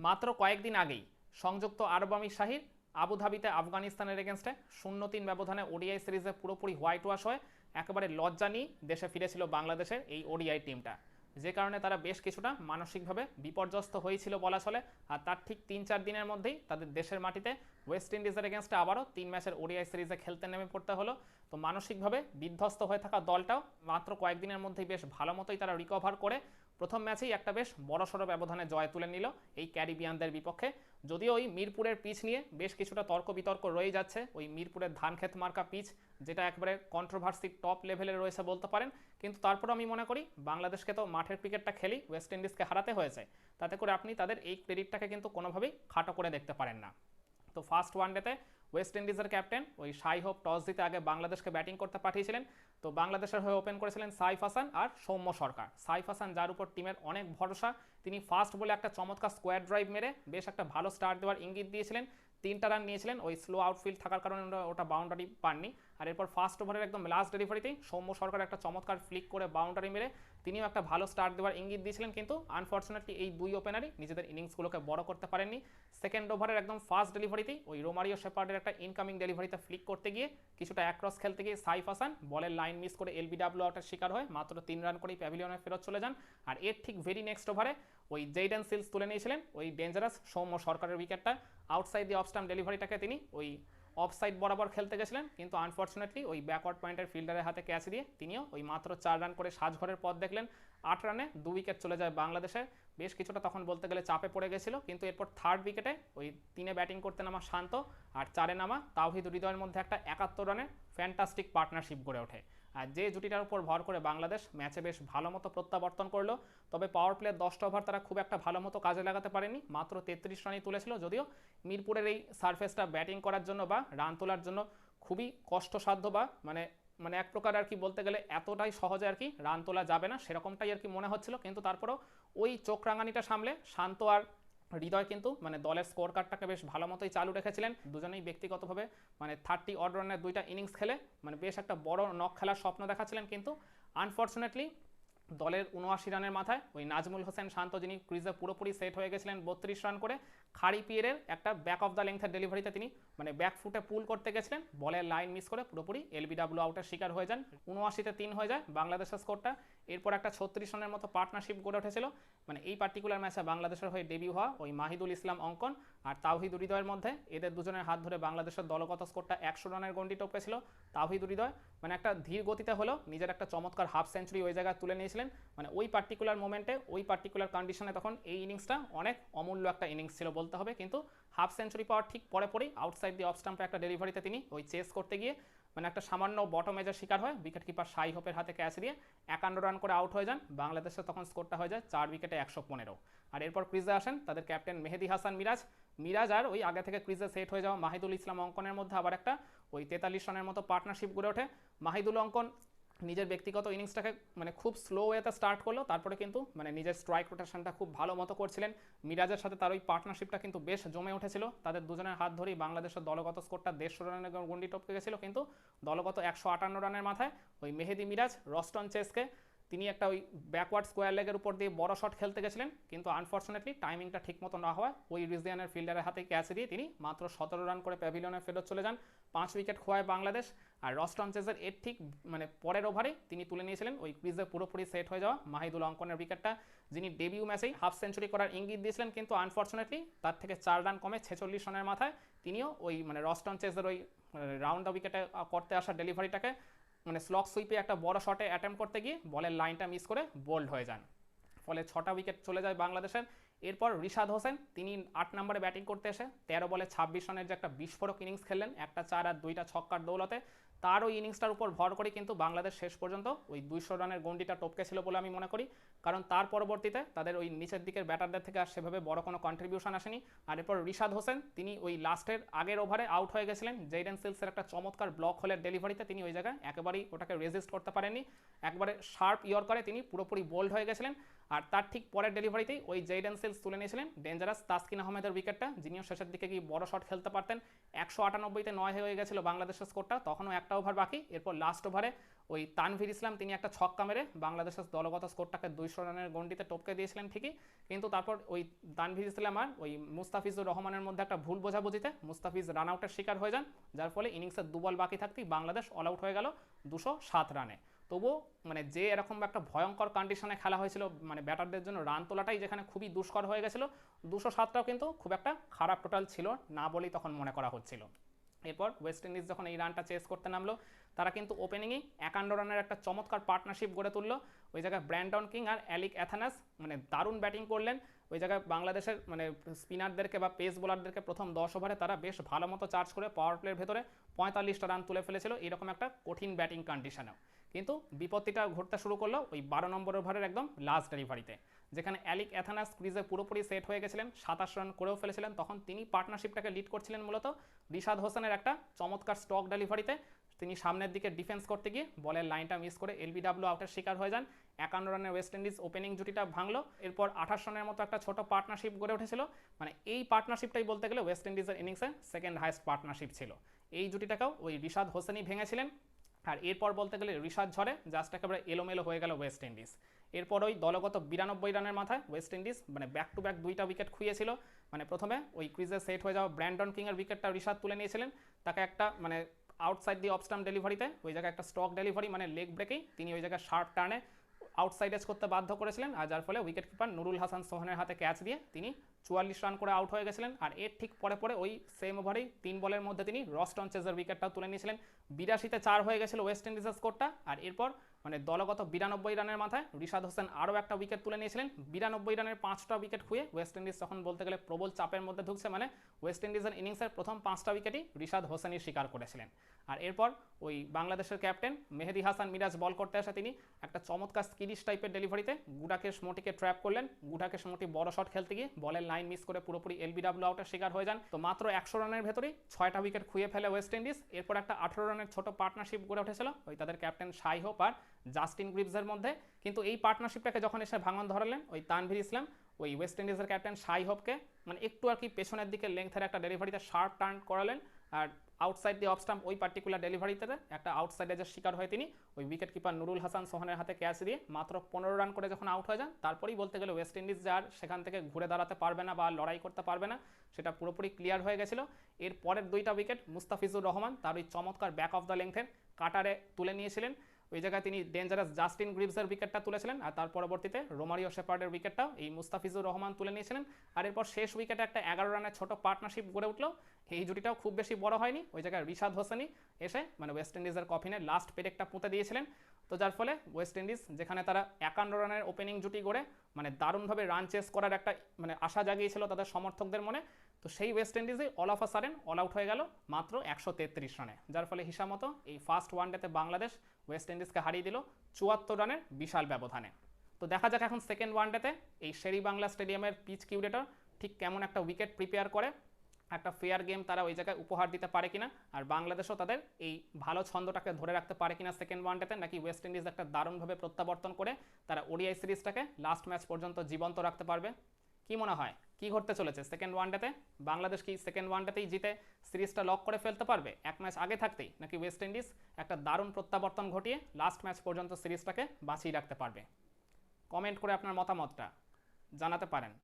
মাত্র কয়েকদিন আগেই সংযুক্ত আরব আমির শাহির আবুধাবিতে আফগানিস্তানের এগেনস্টে শূন্য তিন ব্যবধানে ওডিআই সিরিজে পুরোপুরি হোয়াইট ওয়াশ হয়ে একেবারে লজ্জা নিয়ে দেশে ফিরেছিল বাংলাদেশের এই ওডিআই টিমটা। যে কারণে তারা বেশ কিছুটা মানসিকভাবে বিপর্যস্ত হয়েছিল বলা চলে, আর তার ঠিক তিন চার দিনের মধ্যেই তাদের দেশের মাটিতে ওয়েস্ট ইন্ডিজের এগেনস্টে আবারও তিন ম্যাচের ওডিআই সিরিজে খেলতে নেমে পড়তে হলো। তো মানসিকভাবে বিধ্বস্ত হয়ে থাকা দলটাও মাত্র কয়েকদিনের মধ্যেই বেশ ভালো মতোই তারা রিকভার করে প্রথম ম্যাচেই একটা বেশ বড়সড় ব্যবধানে জয় তুলে নিল এই ক্যারিবিয়ানদের বিপক্ষে। যদিও ওই মিরপুরের পিচ নিয়ে বেশ কিছুটা তর্ক বিতর্ক রয়ে যাচ্ছে, ওই মিরপুরের ধানক্ষেত মার্কা পিচ, যেটা একবারে কন্ট্রোভার্সি টপ লেভেলে রয়েছে বলতে পারেন। কিন্তু তারপর আমি মনে করি, বাংলাদেশকে তো মাঠের ক্রিকেটটা খেলি ওয়েস্ট ইন্ডিজকে হারাতে হয়েছে। তাতে করে আপনি তাদের এই ক্রেডিটটাকে কিন্তু কোনোভাবেই খাটো করে দেখতে পারেন না। তো ফার্স্ট ওয়ানডেতে ওয়েস্ট ইন্ডিজের ক্যাপ্টেন, ওই সাই হোপ টস দিতে আগে বাংলাদেশকে ব্যাটিং করতে পাঠিয়েছিলেন। তো বাংলাদেশের হয়ে ওপেন করেছিলেন সাইফ হাসান আর সৌম্য সরকার। সাইফ হাসান, যার উপর টিমের অনেক ভরসা, তিনি ফার্স্ট বলে একটা চমৎকার স্কোয়ার ড্রাইভ মেরে বেশ একটা ভালো স্টার্ট দেওয়ার ইঙ্গিত দিয়েছিলেন। তিনটা রান নিয়েছিলেন, ওই স্লো আউটফিল্ড থাকার কারণে ওটা বাউন্ডারি পাননি। আর এরপর ফার্স্ট ওভারের একদম লাস্ট ডেলিভারিতেই সৌম্য সরকার একটা চমৎকার ফ্লিক করে বাউন্ডারি মেরে তিনিও একটা ভালো স্টার্ট দেওয়ার ইঙ্গিত দিয়েছিলেন, কিন্তু আনফর্চুনেটলি এই দুই ওপেনারই নিজেদের ইনিংসগুলোকে বড় করতে পারেননি। সেকেন্ড ওভারের একদম ফার্স্ট ডেলিভারিতেই ওই রোমারিও শেপার্ডের একটা ইনকামিং ডেলিভারিতে ফ্লিক করতে গিয়ে কিছুটা অ্যাক্রস খেলতে গিয়ে সাইফ হাসান বলের লাইন মিস করে এলবিডাব্লিউ আউটের শিকার হয় মাত্র তিন রান করেই প্যাভিলিয়নে ফেরত চলে যান। আর এর ঠিক ভেরি নেক্সট ওভারে ওই জেইডেন সিলস তুলে নিয়েছিলেন, ওই ডেঞ্জারাস সৌম্য সরকারের উইকেটটা আউটসাইড দি অফ স্টাম্প ডেলিভারিটাকে তিনি ওই অফ সাইড বরাবর খেলতে গেছিলেন, কিন্তু আনফর্চুনেটলি ওই ব্যাকওয়ার্ড পয়েন্টের ফিল্ডারের হাতে ক্যাচ দিয়ে তিনিও ওই মাত্র চার রান করে সাজঘরের পথ দেখলেন। আট রানে দু উইকেট চলে যায় বাংলাদেশে। বেশ কিছুটা তখন বলতে গেলে চাপে পড়ে গেছিল, কিন্তু এরপর থার্ড উইকেটে ওই তিনে ব্যাটিং করতে নামা শান্ত, আর চারে নামা তাওহিদ হৃদয়ের মধ্যে একটা একাত্তর রানের ফ্যান্টাস্টিক পার্টনারশিপ গড়ে ওঠে। আর যে জুটিটার উপর ভর করে বাংলাদেশ ম্যাচে বেশ ভালো মতো প্রত্যাবর্তন করল, তবে পাওয়ার প্লের দশটা ওভার তারা খুব একটা ভালো মতো কাজে লাগাতে পারেনি। মাত্র তেত্রিশ রানই তুলেছিল, যদিও মিরপুরের এই সারফেসটা ব্যাটিং করার জন্য বা রান তোলার জন্য খুবই কষ্টসাধ্য বা মানে মানে এক প্রকার আর কি বলতে গেলে এতটাই সহজে আর কি রান তোলা যাবে না, সেরকমটাই আর কি মনে হচ্ছিল। কিন্তু তারপরেও ওই চোখ রাঙানিটা সামলে শান্ত আর হৃদয় কিন্তু মানে দলের স্কোর কার্ডটাকে বেশ ভালো মতোই চালু রেখেছিলেন। দুজনেই ব্যক্তিগতভাবে মানে থার্টি অড রানের দুইটা ইনিংস খেলে মানে বেশ একটা বড় নক খেলার স্বপ্ন দেখাচ্ছিলেন কিন্তু আনফর্চুনেটলি দলের উনআশি রানের মাথায় ওই নাজমুল হোসেন শান্ত যিনি ক্রিজে পুরোপুরি সেট হয়ে গেছিলেন বত্রিশ রান করে, খাড়ি পিয়ারের একটা ব্যাক অফ দ্য লেংথের ডেলিভারিতে তিনি মানে ব্যাক ফুটে পুল করতে গেছিলেন বলের লাইন মিস করে পুরোপুরি এলবিডাব্লিউ আউটের শিকার হয়ে যান। উনআশিতে তিন হয়ে যায়। বাংলাদেশের স্কোরটা এরপর একটা ছত্রিশ রানের মতো পার্টনারশিপ গড়ে উঠেছিল। মানে এই পার্টিকুলার ম্যাচে বাংলাদেশের হয়ে ডেবিউ হওয়া ওই মাহিদুল ইসলাম, অঙ্কন আর তাওহিদ হৃদয়ের মধ্যে। এদের দুজনের হাত ধরে বাংলাদেশের দলগত স্কোরটা একশো রানের গন্ডি টপকেছিল তাওহিদ হৃদয় মানে একটা ধীর গতিতে হলো নিজের একটা চমৎকার হাফ সেঞ্চুরি ওই জায়গায় তুলে নিয়েছিলেন। মানে ওই পার্টিকুলার মোমেন্টে ওই পার্টিকুলার কন্ডিশনে তখন এই ইনিংসটা অনেক অমূল্য একটা ইনিংস ছিল বলতে হবে। কিন্তু হাফ সেঞ্চুরি পাওয়ার ঠিক পরে পরেই আউটসাইড দি অফ স্টাম্পে একটা ডেলিভারিতে তিনি ওই চেস করতে গিয়ে মানে একটা সামান্য বটম এজের শিকার হয় উইকেট কিপার সাই হোপের হাতে ক্যাচ দিয়ে একান্ন রান করে আউট হয়ে যান। বাংলাদেশের তখন স্কোরটা হয়ে যায় চার উইকেটে একশো পনেরো। আর এরপর ক্রিজে আসেন তাদের ক্যাপ্টেন মেহেদি হাসান মিরাজ। মিরাজ আর ওই আগে থেকে ক্রিজে সেট হয়ে যাওয়া মাহিদুল ইসলাম অঙ্কনের মধ্যে আবার একটা, ওই তেতাল্লিশ রানের মতো পার্টনারশিপ গড়ে ওঠে। মাহিদুল অঙ্কন নিজের ব্যক্তিগত ইনিংসটাকে মানে খুব স্লো ওয়েতে স্টার্ট করল, তারপরে কিন্তু মানে নিজের স্ট্রাইক রোটেশনটা খুব ভালো মতো করছিলেন। মিরাজের সাথে তার ওই পার্টনারশিপটা কিন্তু বেশ জমে উঠেছিল। তাদের দুজনের হাত ধরেই বাংলাদেশের দলগত স্কোরটা দেড়শো রানের গন্ডি টপকে গেছিল কিন্তু দলগত একশো আটান্ন রানের মাথায় ওই মেহেদি মিরাজ, রস্টন চেসকে তিনি একটা ওই ব্যাকওয়ার্ড স্কোয়ার লেগের উপর দিয়ে বড় শট খেলতে গেছিলেন, কিন্তু আনফর্চুনেটলি টাইমিংটা ঠিকমতো না হওয়ায় ওই রিজিয়ানের ফিল্ডারের হাতে ক্যাচ দিয়ে তিনি মাত্র সতেরো রান করে প্যাভিলিয়নে ফেরত চলে যান। পাঁচ উইকেট খোয়ায় বাংলাদেশ আর রস্টন চেজের এর ঠিক মানে পরের ওভারে তিনি তুলে নিয়েছিলেন ওই ক্রিজে পুরোপুরি সেট হয়ে যাওয়া মাহিদুল অঙ্কনের উইকেটটা যিনি ডেবিউ ম্যাচেই হাফ সেঞ্চুরি করার ইঙ্গিত দিয়েছিলেন, কিন্তু আনফর্চুনেটলি তার থেকে চার রান কমে ছেচল্লিশ রানের মাথায় তিনিও ওই মানে রস্টন চেজের ওই রাউন্ড দ্য উইকেটে করতে আসা ডেলিভারিটাকে মানে স্লক সুইপে একটা বড় শটে অ্যাটেম্প করতে গিয়ে বলের লাইনটা মিস করে বোল্ড হয়ে যান। ফলে ছটা উইকেট চলে যায় বাংলাদেশের। এরপর রিশাদ হোসেন, তিনি আট নম্বরে ব্যাটিং করতে এসে তেরো বলে ছাব্বিশ রানের যে একটা বিস্ফোরক ইনিংস খেললেন, একটা চার আর দুইটা ছক্কার দৌলতে তার ওই ইনিংসটার উপর ভর করে কিন্তু বাংলাদেশ শেষ পর্যন্ত ওই দুইশো রানের গন্ডিটা টপকে ছিল বলে আমি মনে করি। কারণ তার পরবর্তীতে তাদের ওই নিচের দিকের ব্যাটারদের থেকে আর সেভাবে বড় কোনো কন্ট্রিবিউশন আসেনি। আর এরপর রিশাদ হোসেন, তিনি ওই লাস্টের আগের ওভারে আউট হয়ে গেছিলেন। জেইডেন সিলসের একটা চমৎকার ব্লক হলের ডেলিভারিতে তিনি ওই জায়গায় একেবারেই ওটাকে রেজিস্ট করতে পারেননি। একবারে শার্প ইয়র করে তিনি পুরোপুরি বোল্ড হয়ে গেছিলেন। আর তার ঠিক পরের ডেলিভারিতেই ওই জেইডেন সিলস তুলে নিয়েছিলেন ডেঞ্জারাস তাসকিন আহমেদের উইকেটটা যিনিও শেষের দিকে গিয়ে বড় শট খেলতে পারতেন। একশো আটানব্বইতে নয় হয়ে গেছিল বাংলাদেশের স্কোরটা তখনও একটা ওভার বাকি। এরপর লাস্ট ওভারে ওই তানভীর ইসলাম, তিনি একটা ছক্কা মেরে বাংলাদেশের দলগত স্কোরটাকে দুইশো রানের গন্ডিতে টপকে দিয়েছিলেন ঠিকই। কিন্তু তারপর ওই তানভীর ইসলাম আর ওই মুস্তাফিজুর রহমানের মধ্যে একটা ভুল বোঝাবুঝিতে মুস্তাফিজ রান আউটের শিকার হয়ে যান, যার ফলে ইনিংসের দুবল বাকি থাকতেই বাংলাদেশ অল আউট হয়ে গেল দুশো সাত রানে তবুও মানে যে এরকম একটা ভয়ঙ্কর কন্ডিশনে খেলা হয়েছিল মানে ব্যাটারদের জন্য রান তোলাটাই যেখানে খুবই দুষ্কর হয়ে গেছিল, দুশো সাতটাও কিন্তু খুব একটা খারাপ টোটাল ছিল না বলেই তখন মনে করা হচ্ছিল। এরপর ওয়েস্ট ইন্ডিজ যখন এই রানটা চেস করতে নামলো, তারা কিন্তু ওপেনিংয়েই একান্ন রানের একটা চমৎকার পার্টনারশিপ গড়ে তুললো। ওই জায়গায় ব্র্যান্ডন কিং আর অ্যালিক অ্যাথানাস মানে দারুণ ব্যাটিং করলেন। ওই জায়গায় বাংলাদেশের মানে স্পিনারদেরকে বা পেস বোলারদেরকে প্রথম দশ ওভারে তারা বেশ ভালো মতো চার্জ করে পাওয়ার প্লের ভেতরে পঁয়তাল্লিশটা রান তুলে ফেলেছিল এরকম একটা কঠিন ব্যাটিং কন্ডিশনেও কিন্তু বিপত্তিটা ঘটতে শুরু করল ওই বারো নম্বর ওভারের একদম লাস্ট ডেলিভারিতে যেখানে অ্যালিক অ্যাথানাস ক্রিজে পুরোপুরি সেট হয়ে গেছিলেন, সাতাশ রান করেও ফেলেছিলেন। তখন তিনি পার্টনারশিপটাকে লিড করছিলেন মূলত রিশাদ হোসেনের একটা চমৎকার স্টক ডেলিভারিতে। তিনি সামনের দিকে ডিফেন্স করতে গিয়ে বলের লাইনটা মিস করে এলবিডাব্লিউ আউটের শিকার হয়ে যান। একান্ন রানের ওয়েস্ট ইন্ডিজ ওপেনিং জুটিটা ভাঙলো। এরপর আঠাশ রানের মতো একটা ছোট পার্টনারশিপ গড়ে উঠেছিল। মানে এই পার্টনারশিপটাই বলতে গেলে ওয়েস্ট ইন্ডিজের ইনিংসে সেকেন্ড হাইস্ট পার্টনারশিপ ছিল। এই জুটিটাকেও ওই রিশাদ হোসেনই ভেঙেছিলেন। আর এরপর বলতে গেলে ঋষাদ ঝড়ে, জাস্ট একেবারে এলোমেলো হয়ে গেল ওয়েস্ট ইন্ডিজ। এরপর ওই দলগত বিরানব্বই রানের মাথায় ওয়েস্ট ইন্ডিজ মানে ব্যাক টু ব্যাক দুইটা উইকেট খুঁয়েছিল মানে প্রথমে ওই ক্রিজে সেট হয়ে যাওয়া ব্র্যান্ডন কিংয়ের উইকেটটা ঋষাদ তুলে নিয়েছিলেন। তাকে একটা মানে আউটসাইড দিয়ে অফস্টাম ডেলিভারিতে ওই জায়গায় একটা স্টক ডেলিভারি মানে লেগ ব্রেকেই তিনি ওই জায়গায় শার্প টার্নে আউটসাইড এজ করতে বাধ্য করেছিলেন। আর যার ফলে উইকেট কিপার নুরুল হাসান সোহানের হাতে ক্যাচ দিয়ে তিনি চুয়াল্লিশ রান করে আউট হয়ে গেছিলেন। আর এর ঠিক পরে পরে ওই সেম ওভারেই তিন বলের মধ্যে তিনি রস্টন চেজার উইকেটটাও তুলে নিয়েছিলেন। বিরাশিতে চার হয়ে গেছিল ওয়েস্ট ইন্ডিজের স্কোরটা আর এরপর মানে দলগত বিরানব্বই রানের মাথায় রিশাদ হোসেন আরও একটা উইকেট তুলে নিয়েছিলেন। বিরানব্বই রানের পাঁচটা উইকেট খুঁয়ে ওয়েস্ট ইন্ডিজ তখন বলতে গেলে প্রবল চাপের মধ্যে ঢুকছে মানে ওয়েস্ট ইন্ডিজের ইনিংসের প্রথম পাঁচটা উইকেটই রিশাদ হোসেনই শিকার করেছিলেন। আর এরপর ওই বাংলাদেশের ক্যাপ্টেন মেহেদি হাসান মিরাজ বল করতে আসে তিনি একটা চমৎকার স্কিলিশ টাইপের ডেলিভারিতে গুডাকেশ মোটিকে ট্র্যাপ করলেন। গুডাকেশ মোটি বড় শট খেলতে গিয়ে বলের লাইন মিস করে পুরোপুরি এলবিডাব্লিউ আউটের শিকার হয়ে যান। তো মাত্র একশো রানের ভেতরেই ছয়টা উইকেট খুঁয়ে ফেলে ওয়েস্ট ইন্ডিজ এরপর একটা আঠারো রানের ছোট পার্টনারশিপ গড়ে উঠেছিল, ওই তাদের ক্যাপ্টেন শাই হোপ আর জাস্টিন গ্রিপসের মধ্যে। কিন্তু এই পার্টনারশিপটাকে যখন এসে ভাঙন ধরালেন, ওই তানভীর ইসলাম, ওই ওয়েস্ট ইন্ডিজের ক্যাপ্টেন শাই হোপকে মানে একটু আর কি পেছনের দিকে লেংথের একটা ডেলিভারিতে শার্প টার্ন করালেন। আর আউটসাইড দিয়ে অফস্টাম্প ওই পার্টিকুলার ডেলিভারিতে একটা আউটসাইডে যে শিকার হয় তিনি ওই উইকেট কিপার নুরুল হাসান সোহানের হাতে ক্যাচ দিয়ে মাত্র পনেরো রান করে যখন আউট হয়ে যান, তারপরেই বলতে গেলে ওয়েস্ট ইন্ডিজ যে আর সেখান থেকে ঘুরে দাঁড়াতে পারবে না বা লড়াই করতে পারবে না, সেটা পুরোপুরি ক্লিয়ার হয়ে গেছিল। এর পরের দুইটা উইকেট মুস্তাফিজুর রহমান, তার ওই চমৎকার ব্যাক অফ দ্য লেংথের কাটারে তুলে নিয়েছিলেন। ওই জায়গায় তিনি ডেঞ্জারাস জাস্টিন গ্রিভসের উইকেটটা তুলেছিলেন আর তার পরবর্তীতে রোমারিও শেপার্ডের উইকেটটাও এই মুস্তাফিজুর রহমান তুলে নিয়েছিলেন। আর এরপর শেষ উইকেটে একটা এগারো রানের ছোট পার্টনারশিপ গড়ে উঠল। এই জুটিটাও খুব বেশি বড় হয়নি। ওই জায়গায় রিশাদ হোসেনই এসে মানে ওয়েস্ট ইন্ডিজের কফিনে লাস্ট পেরেকটা পুঁতে দিয়েছিলেন। তো যার ফলে ওয়েস্ট ইন্ডিজ যেখানে তারা একান্ন রানের ওপেনিং জুটি গড়ে মানে দারুণভাবে রান চেস করার একটা মানে আশা জাগিয়েছিল তাদের সমর্থকদের মনে। তো সেই West ইন্ডিজে all of a sudden all out হয়ে গেল মাত্র একশো তেত্রিশ রানে যার ফলে হিসাব মতো এই ফার্স্ট ওয়ানডেতে বাংলাদেশ ওয়েস্ট ইন্ডিজকে হারিয়ে দিল চুয়াত্তর রানের বিশাল ব্যবধানে। তো দেখা যাক এখন সেকেন্ড ওয়ানডেতে এই শেরি বাংলা স্টেডিয়ামের পিচ কিউরেটর ঠিক কেমন একটা উইকেট প্রিপেয়ার করে, একটা ফেয়ার গেম তারা ওই জায়গায় উপহার দিতে পারে কিনা, আর বাংলাদেশও তাদের এই ভালো ছন্দটাকে ধরে রাখতে পারে কিনা সেকেন্ড ওয়ানডেতে নাকি ওয়েস্ট ইন্ডিজ একটা দারুণভাবে প্রত্যাবর্তন করে তারা ওডিআই সিরিজটাকে লাস্ট ম্যাচ পর্যন্ত জীবন্ত রাখতে পারবে। কি মনে হয়? কি ঘটতে চলেছে? সেকেন্ড ওয়ানডেতে বাংলাদেশ কি সেকেন্ড ওয়ানডেতেই জিতে সিরিজটা লক করে ফেলতে পারবে? এক ম্যাচ আগে থাকতেই নাকি ওয়েস্ট ইন্ডিজ একটা দারুণ প্রত্যাবর্তন ঘটিয়ে লাস্ট ম্যাচ পর্যন্ত সিরিজটাকে বাঁচিয়ে রাখতে পারবে? কমেন্ট করে আপনার মতামতটা জানাতে পারেন।